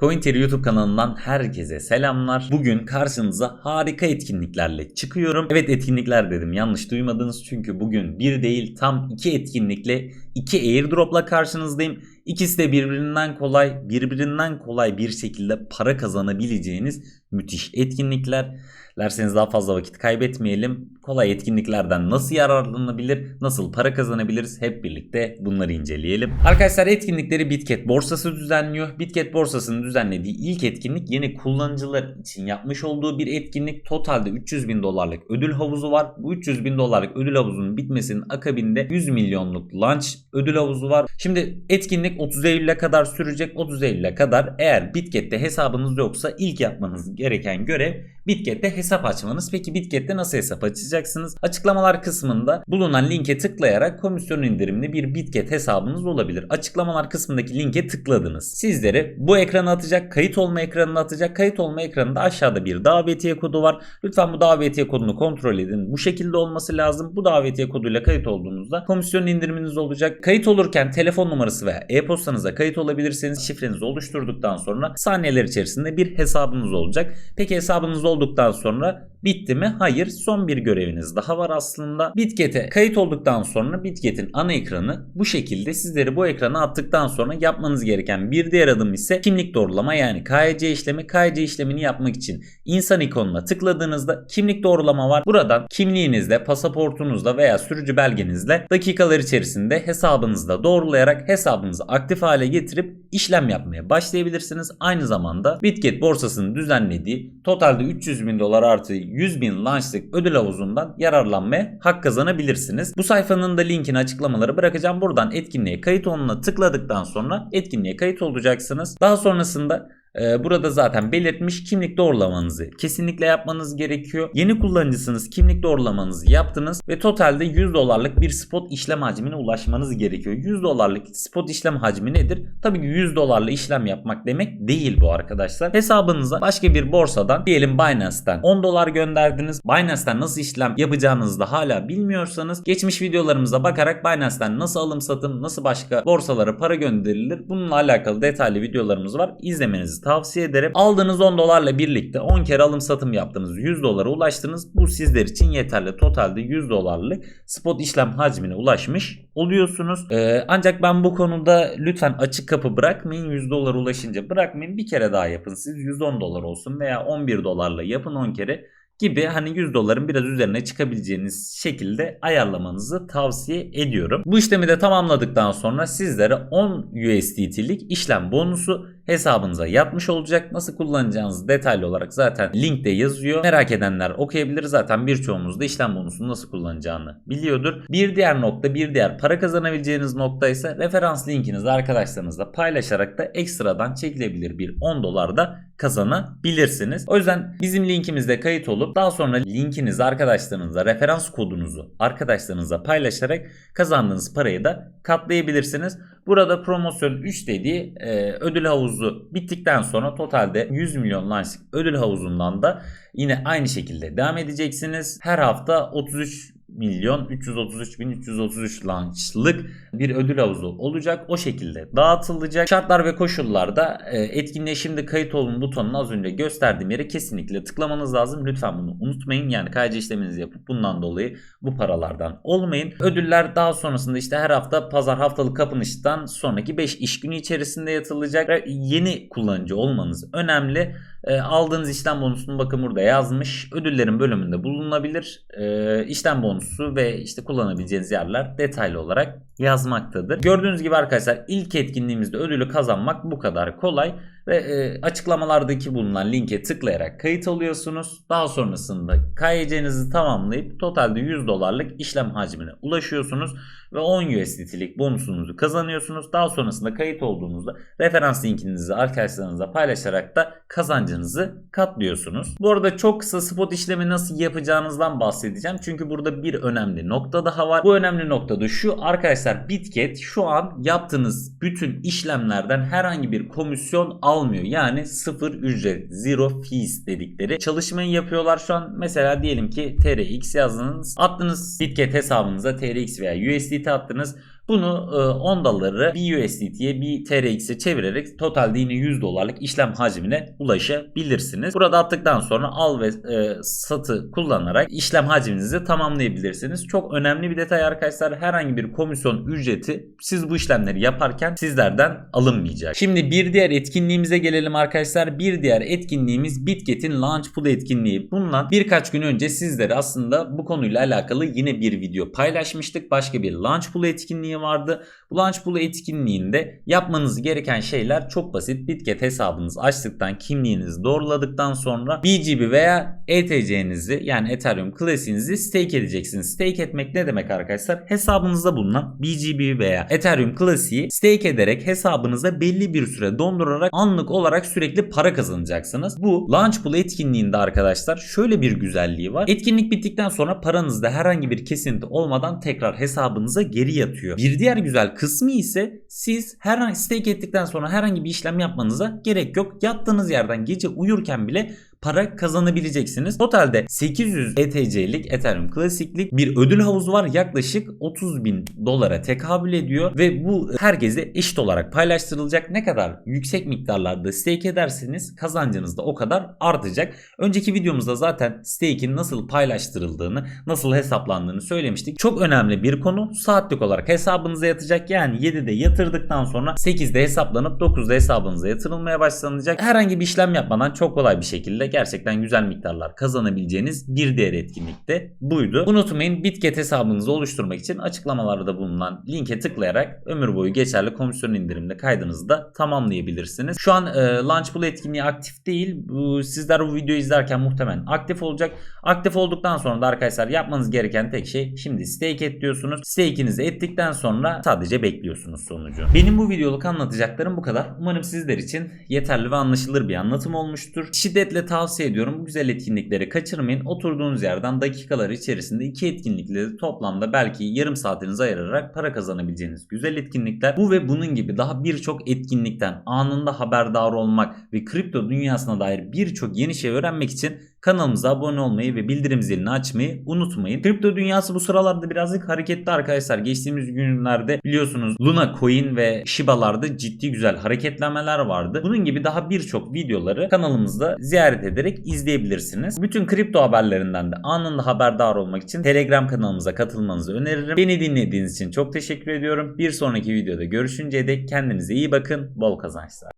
CoinTeary YouTube kanalından herkese selamlar. Bugün karşınıza harika etkinliklerle çıkıyorum. Evet etkinlikler dedim yanlış duymadınız çünkü bugün bir değil tam iki etkinlikle iki airdropla karşınızdayım. İkisi de birbirinden kolay, birbirinden kolay bir şekilde para kazanabileceğiniz müthiş etkinlikler. Dilerseniz daha fazla vakit kaybetmeyelim. Kolay etkinliklerden nasıl yararlanabilir, nasıl para kazanabiliriz hep birlikte bunları inceleyelim. Arkadaşlar etkinlikleri Bitget borsası düzenliyor. Bitget borsasının düzenlediği ilk etkinlik yeni kullanıcılar için yapmış olduğu bir etkinlik. Totalde 300 bin dolarlık ödül havuzu var. Bu 300 bin dolarlık ödül havuzunun bitmesinin akabinde 100 milyonluk launch ödül havuzu var. Şimdi etkinlik 30 Eylül'e kadar sürecek. 30 Eylül'e kadar eğer Bitget'te hesabınız yoksa ilk yapmanız gereken görev Bitget'te hesap açmanız. Peki Bitget'te nasıl hesap açacaksınız? Açıklamalar kısmında bulunan linke tıklayarak komisyon indirimli bir Bitget hesabınız olabilir. Açıklamalar kısmındaki linke tıkladınız. Sizleri bu ekrana atacak, kayıt olma ekranına atacak. Kayıt olma ekranında aşağıda bir davetiye kodu var. Lütfen bu davetiye kodunu kontrol edin. Bu şekilde olması lazım. Bu davetiye koduyla kayıt olduğunuzda komisyon indiriminiz olacak. Kayıt olurken telefon numarası veya e-postanıza kayıt olabilirseniz şifrenizi oluşturduktan sonra saniyeler içerisinde bir hesabınız olacak. Peki hesabınız olduktan sonra bitti mi? Hayır. Son bir göreviniz daha var aslında. Bitget'e kayıt olduktan sonra Bitget'in ana ekranı bu şekilde sizleri bu ekrana attıktan sonra yapmanız gereken bir diğer adım ise kimlik doğrulama yani KYC işlemi. KYC işlemini yapmak için insan ikonuna tıkladığınızda kimlik doğrulama var. Buradan kimliğinizle, pasaportunuzla veya sürücü belgenizle dakikalar içerisinde hesabınızda doğrulayarak hesabınızı aktif hale getirip işlem yapmaya başlayabilirsiniz. Aynı zamanda Bitget borsasının düzenlediği totalde 300 bin dolar artı 100 bin launchlık ödül havuzundan yararlanmaya hak kazanabilirsiniz. Bu sayfanın da linkini açıklamalara bırakacağım. Buradan etkinliğe kayıt oluna tıkladıktan sonra etkinliğe kayıt olacaksınız. Daha sonrasında Burada zaten belirtmiş kimlik doğrulamanızı kesinlikle yapmanız gerekiyor. Yeni kullanıcısınız kimlik doğrulamanızı yaptınız ve totalde 100 dolarlık bir spot işlem hacmine ulaşmanız gerekiyor. 100 dolarlık spot işlem hacmi nedir? Tabii ki 100 dolarla işlem yapmak demek değil bu arkadaşlar. Hesabınıza başka bir borsadan diyelim Binance'ten 10 dolar gönderdiniz. Binance'ten nasıl işlem yapacağınızı da hala bilmiyorsanız geçmiş videolarımıza bakarak Binance'ten nasıl alım satım nasıl başka borsalara para gönderilir bununla alakalı detaylı videolarımız var. İzlemenizi tavsiye ederim. Aldığınız 10 dolarla birlikte 10 kere alım satım yaptınız. 100 dolara ulaştınız. Bu sizler için yeterli. Totalde 100 dolarlık spot işlem hacmine ulaşmış oluyorsunuz. Ee, ancak ben bu konuda lütfen açık kapı bırakmayın. 100 dolara ulaşınca bırakmayın. Bir kere daha yapın. Siz 110 dolar olsun veya 11 dolarla yapın 10 kere gibi hani 100 doların biraz üzerine çıkabileceğiniz şekilde ayarlamanızı tavsiye ediyorum. Bu işlemi de tamamladıktan sonra sizlere 10 USDT'lik işlem bonusu hesabınıza yatmış olacak. Nasıl kullanacağınızı detaylı olarak zaten linkte yazıyor. Merak edenler okuyabilir. Zaten birçoğumuz da işlem bonusunu nasıl kullanacağını biliyordur. Bir diğer nokta, bir diğer para kazanabileceğiniz nokta ise referans linkinizi arkadaşlarınızla paylaşarak da ekstradan çekilebilir bir 10 dolar da kazanabilirsiniz. O yüzden bizim linkimizde kayıt olup daha sonra linkinizi arkadaşlarınıza, referans kodunuzu arkadaşlarınıza paylaşarak kazandığınız parayı da katlayabilirsiniz. Burada promosyon 3 dediği e, ödül havuzu bittikten sonra totalde 100 milyon launchlık ödül havuzundan da yine aynı şekilde devam edeceksiniz. Her hafta 33 milyon 333 bin 333 launchlık bir ödül havuzu olacak. O şekilde dağıtılacak. Şartlar ve koşullarda e, etkinliğe şimdi kayıt olun butonunu az önce gösterdiğim yere kesinlikle tıklamanız lazım. Lütfen bunu unutmayın. Yani KYC işleminizi yapıp bundan dolayı bu paralardan olmayın. Ödüller daha sonrasında işte her hafta pazar haftalık kapanıştan sonraki 5 iş günü içerisinde yatılacak. Ve yeni kullanıcı olmanız önemli. E, aldığınız işlem bonusunu bakın burada yazmış. Ödüllerin bölümünde bulunabilir. E, işlem bonusu ve işte kullanabileceğiniz yerler detaylı olarak yazmaktadır. Gördüğünüz gibi arkadaşlar ilk etkinliğimizde ödülü kazanmak bu kadar kolay ve e, açıklamalardaki bulunan linke tıklayarak kayıt oluyorsunuz. Daha sonrasında KYC'nizi tamamlayıp totalde 100 dolarlık işlem hacmine ulaşıyorsunuz ve 10 USDT'lik bonusunuzu kazanıyorsunuz. Daha sonrasında kayıt olduğunuzda referans linkinizi arkadaşlarınızla paylaşarak da kazancınızı katlıyorsunuz. Bu arada çok kısa spot işlemi nasıl yapacağınızdan bahsedeceğim. Çünkü burada bir önemli nokta daha var. Bu önemli nokta da şu arkadaşlar Bitget şu an yaptığınız bütün işlemlerden herhangi bir komisyon almıyor. Yani sıfır ücret, zero fees dedikleri çalışmayı yapıyorlar şu an. Mesela diyelim ki TRX yazdınız. Attınız Bitget hesabınıza TRX veya USDT attınız. Bunu e, 10 doları bir USDT'ye bir TRX'e çevirerek totalde yine 100 dolarlık işlem hacmine ulaşabilirsiniz. Burada attıktan sonra al ve e, satı kullanarak işlem hacminizi tamamlayabilirsiniz. Çok önemli bir detay arkadaşlar. Herhangi bir komisyon ücreti siz bu işlemleri yaparken sizlerden alınmayacak. Şimdi bir diğer etkinliğimize gelelim arkadaşlar. Bir diğer etkinliğimiz Bitget'in Launch Pool etkinliği. Bundan birkaç gün önce sizlere aslında bu konuyla alakalı yine bir video paylaşmıştık. Başka bir Launch Pool etkinliği vardı. Bu Launch Pool etkinliğinde yapmanız gereken şeyler çok basit. Bitget hesabınızı açtıktan kimliğinizi doğruladıktan sonra BGB veya ETC'nizi yani Ethereum Classic'inizi stake edeceksiniz. Stake etmek ne demek arkadaşlar? Hesabınızda bulunan BGB veya Ethereum Classic'i stake ederek hesabınıza belli bir süre dondurarak anlık olarak sürekli para kazanacaksınız. Bu Launch Pool etkinliğinde arkadaşlar şöyle bir güzelliği var. Etkinlik bittikten sonra paranızda herhangi bir kesinti olmadan tekrar hesabınıza geri yatıyor. Bir diğer güzel kısmı ise siz herhangi stake ettikten sonra herhangi bir işlem yapmanıza gerek yok. Yattığınız yerden gece uyurken bile para kazanabileceksiniz. Totalde 800 ETC'lik Ethereum klasiklik bir ödül havuzu var. Yaklaşık 30 bin dolara tekabül ediyor ve bu herkese eşit olarak paylaştırılacak. Ne kadar yüksek miktarlarda stake ederseniz kazancınız da o kadar artacak. Önceki videomuzda zaten stake'in nasıl paylaştırıldığını, nasıl hesaplandığını söylemiştik. Çok önemli bir konu. Saatlik olarak hesabınıza yatacak. Yani 7'de yatırdıktan sonra 8'de hesaplanıp 9'da hesabınıza yatırılmaya başlanacak. Herhangi bir işlem yapmadan çok kolay bir şekilde gerçekten güzel miktarlar kazanabileceğiniz bir diğer etkinlik de buydu. Unutmayın Bitget hesabınızı oluşturmak için açıklamalarda bulunan linke tıklayarak ömür boyu geçerli komisyon indirimli kaydınızı da tamamlayabilirsiniz. Şu an e, Launch Pool etkinliği aktif değil. Bu, sizler bu videoyu izlerken muhtemelen aktif olacak. Aktif olduktan sonra da arkadaşlar yapmanız gereken tek şey şimdi stake et diyorsunuz. Stake'inizi ettikten sonra sadece bekliyorsunuz sonucu. Benim bu videoluk anlatacaklarım bu kadar. Umarım sizler için yeterli ve anlaşılır bir anlatım olmuştur. Şiddetle tavsiye ediyorum. Bu güzel etkinlikleri kaçırmayın. Oturduğunuz yerden dakikalar içerisinde iki etkinlikle toplamda belki yarım saatinizi ayırarak para kazanabileceğiniz güzel etkinlikler. Bu ve bunun gibi daha birçok etkinlikten anında haberdar olmak ve kripto dünyasına dair birçok yeni şey öğrenmek için kanalımıza abone olmayı ve bildirim zilini açmayı unutmayın. Kripto dünyası bu sıralarda birazcık hareketli arkadaşlar. Geçtiğimiz günlerde biliyorsunuz Luna Coin ve Shiba'larda ciddi güzel hareketlemeler vardı. Bunun gibi daha birçok videoları kanalımızda ziyaret ederek izleyebilirsiniz. Bütün kripto haberlerinden de anında haberdar olmak için Telegram kanalımıza katılmanızı öneririm. Beni dinlediğiniz için çok teşekkür ediyorum. Bir sonraki videoda görüşünceye dek kendinize iyi bakın. Bol kazançlar.